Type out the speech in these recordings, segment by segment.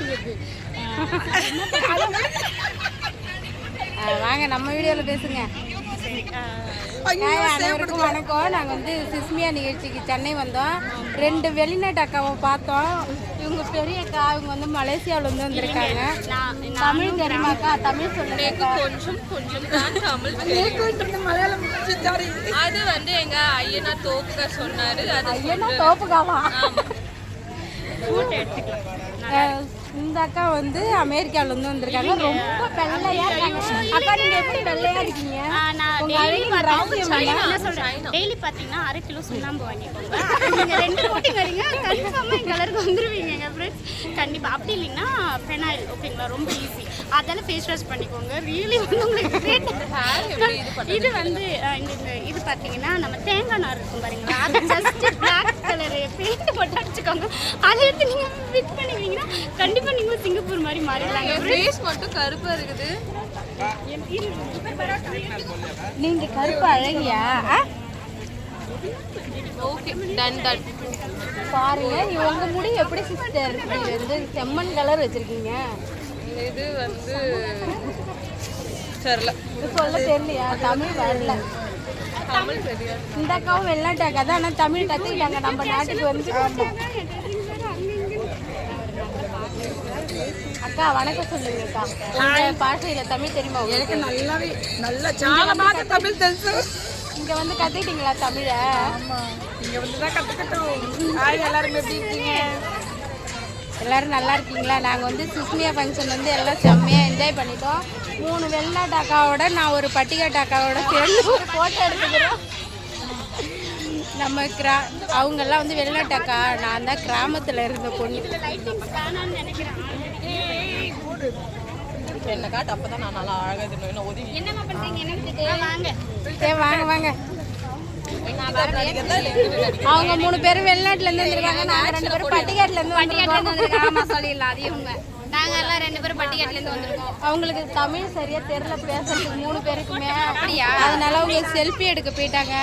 எப்படி வாங்க நம்ம வீடியோவில் பேசுங்க. அனைவருக்கும் வணக்கம். நாங்கள் வந்து சிஸ்மியா நிகழ்ச்சிக்கு சென்னை வந்தோம். ரெண்டு வெளிநாட்டு அக்காவை பார்த்தோம். இவங்க பெரிய அக்கா இவங்க வந்து மலேசியாவில் வந்து வந்திருக்காங்க. தமிழ் தெரியுமாக்கா தமிழ் சொல்லுங்க கொஞ்சம் கொஞ்சம் தான் தமிழ் தெரியும். அது வந்து எங்க ஐயனா தோப்புக சொன்னாரு. அது என்ன தோப்புக்காவா? ஃபோட்டோ எடுத்துக்கலாம். இந்த அக்கா வந்து அமெரிக்காவில் வந்து வந்திருக்காங்க ரொம்ப வெள்ளையா இருக்காங்க. அக்கா நீங்க எப்படி வெள்ளையா இருக்கீங்க? நான் டெய்லி என்ன? சொல்றேன்? டெய்லி பார்த்தீங்கன்னா அரை கிலோ சுண்ணாம்பு வாங்கிக்கோங்க நீங்க ரெண்டு போட்டி வரீங்க. கன்ஃபார்மாக என் கலருக்கு வந்துருவீங்க எங்கள் ஃப்ரெண்ட்ஸ் கண்டிப்பாக அப்படி இல்லைன்னா ஃபெனாயில் ஓகேங்களா ரொம்ப ஈஸி அதெல்லாம் ஃபேஸ் வாஷ் பண்ணிக்கோங்க. ரியலி வந்து உங்களுக்கு. இது வந்து இந்த இது பார்த்தீங்கன்னா நம்ம தேங்காய் நார் இருக்கும் பாருங்களா? அதை ஜஸ்ட் பிளாக் கலர் பெயிண்ட் போட்டு அடிச்சுக்கோங்க. அதை எடுத்து நீங்கள் ஃபிட் பண்ணுவீங்கன்னா கண்டிப்பாக நீங்கள் சிங்கப்பூர் மாதிரி மாறிடலாங்க. ஃபேஸ் மட்டும் கருப்பா இருக்குது. நீங்க கருப்பு அழகியா? ஓகே டன் டன் பாருங்க நீ உங்க முடி எப்படி சிஸ்டர் வந்து செம்மண் கலர் வச்சிருக்கீங்க. இது வந்து தெரியல. சொல்ல தெரியலையா? தமிழ் வரல. தமிழ் தெரியாது. இந்த அக்காவும் வெளிநாட்டு அக்கா தான் ஆனால் தமிழ் கற்றுக்கிட்டாங்க நம்ம நாட்டுக்கு வந்து அக்கா வணக்கம் சொல்லுங்க அக்கா உங்க பாஷையில தமிழ் தெரியுமா எனக்கு நல்லாவே நல்ல சாலமாக தமிழ் தெரிஞ்சு. இங்க வந்து கத்துக்கிட்டீங்களா தமிழ? இங்க வந்து தான் கத்துக்கிட்டோம் எல்லாரும் எப்படி இருக்கீங்க? எல்லாரும் நல்லா இருக்கீங்களா? நாங்கள் வந்து சுஸ்மியா ஃபங்க்ஷன் வந்து எல்லாம் செம்மையாக என்ஜாய் பண்ணிட்டோம். மூணு வெள்ளாட்டு அக்காவோட நான் ஒரு பட்டிகா டாக்காவோட சேர்ந்து ஃபோட்டோ எடுத்துக்கிறோம். நம்ம கிரா அவங்கெல்லாம் வந்து வெளிநாட்டு அக்கா. நான் தான் கிராமத்தில் இருந்த பொண்ணு. என்ன காட்டு அப்பதான் நான் நல்லா அழகா இது இன்னும் ஒதுங்கி என்னம்மா பண்றீங்க? என்ன வாங்க. சரி வாங்க வாங்க. அவங்க மூணு பேரும் வெளிநாட்டுல இருந்து வந்திருக்காங்க. நாங்க ரெண்டு பேரும் பட்டிக்காட்டுல இருந்து வந்திருக்கோம். ஆமா சொல்லிடலாம். அதே உண்மை? நாங்க எல்லாம் ரெண்டு பேரும் பட்டிக்காட்டுல இருந்து வந்திருக்கோம். அவங்களுக்கு தமிழ் சரியா தெரியல பேசுறதுக்கு மூணு பேருக்குமே. அப்படியா? அதனால அவங்க செல்ஃபி எடுக்க போயிட்டாங்க.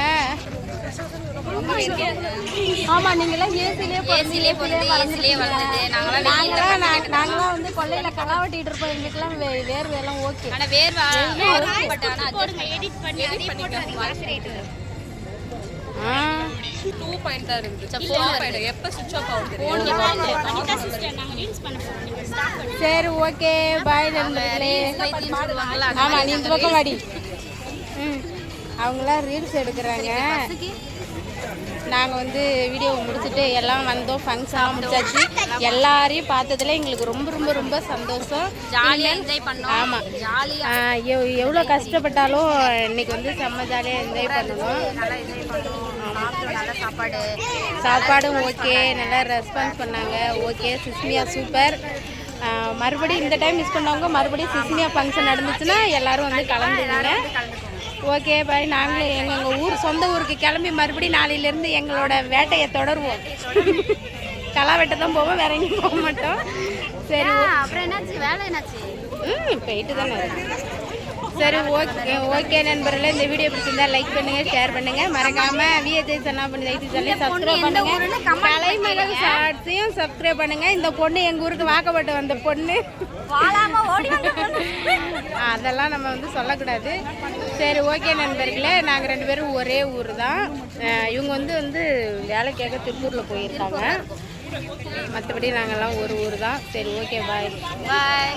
ஆமா நீங்களாம் ஏசிலே ஏசிலே ஏசிலே வளர்ந்தது நாங்களாம் நாங்க- நாங்களாம் வந்து கொல்லையில களை வெட்டிட்டு இருப்போம். எங்களுக்குலாம் வே- வேர்வை எல்லாம் ஓகே. ஆனா வேர் பட் ஆனா போடுங்க எடிட் பண்ணி வாஷ் ரேட் டூ பாயிண்ட் தான் இருக்குது ஃபோர் பாயிண்ட் எப்ப சுவிட்ச் ஆஃப் ஆகுது பண்ண சரி ஓகே. பாய் நண்பர்களே. ஆமா நீ இந்த பக்கம் வாடி. ம். அவங்களாம் ரீல்ஸ் எடுக்கிறாங்க. நாங்கள் வந்து வீடியோ முடிச்சுட்டு எல்லாம் வந்தோம் ஃபங்க்ஷன் முடிச்சாச்சு. எல்லாரையும் பார்த்ததுல எங்களுக்கு ரொம்ப ரொம்ப ரொம்ப சந்தோஷம். ஜாலியா என்ஜாய் பண்ணோம். ஆமாம் ஜாலியா எவ்வளோ கஷ்டப்பட்டாலும் இன்னைக்கு வந்து செம்ம ஜாலியாக என்ஜாய் பண்ணணும் சாப்பாடு. சாப்பாடும் ஓகே நல்லா ரெஸ்பான்ஸ் பண்ணாங்க. ஓகே சிஸ்மியா சூப்பர் மறுபடியும் இந்த டைம் மிஸ் பண்ணவங்க மறுபடியும் சிஸ்மியா ஃபங்க்ஷன் நடந்துச்சுன்னா எல்லாரும் வந்து கலந்துங்க ஓகே பாய் நாங்களும் எங்கள் ஊர் சொந்த ஊருக்கு கிளம்பி மறுபடியும் நாளையிலேருந்து எங்களோட வேட்டையை தொடருவோம். களா வெட்ட தான் போவோம் வேற எங்கேயும் போக மாட்டோம். சரி அப்புறம் என்னாச்சு? வேலை என்னாச்சு? ம் போயிட்டு தானே. சரி ஓகே ஓகே நண்பர்களே இந்த வீடியோ பிடிச்சிருந்தா லைக் பண்ணுங்க ஷேர் பண்ணுங்க. மறக்காம விஏஜே சன்னா பண்ணி லைக் சொல்லி சப்ஸ்கிரைப் பண்ணுங்க. கலைமகள் ஷார்ட்ஸையும் சப்ஸ்கிரைப் பண்ணுங்க. இந்த பொண்ணு எங்க ஊருக்கு வாக்கப்பட்டு வந்த பொண்ணு. அதெல்லாம் நம்ம வந்து சொல்லக்கூடாது. சரி ஓகே நண்பர்களே நாங்கள் ரெண்டு பேரும் ஒரே ஊர் தான் இவங்க வந்து வந்து வேலைக்காக திருப்பூரில் போயிருக்காங்க. மற்றபடி நாங்கள்லாம் ஒரு ஊர் தான் சரி ஓகே பாய் பாய்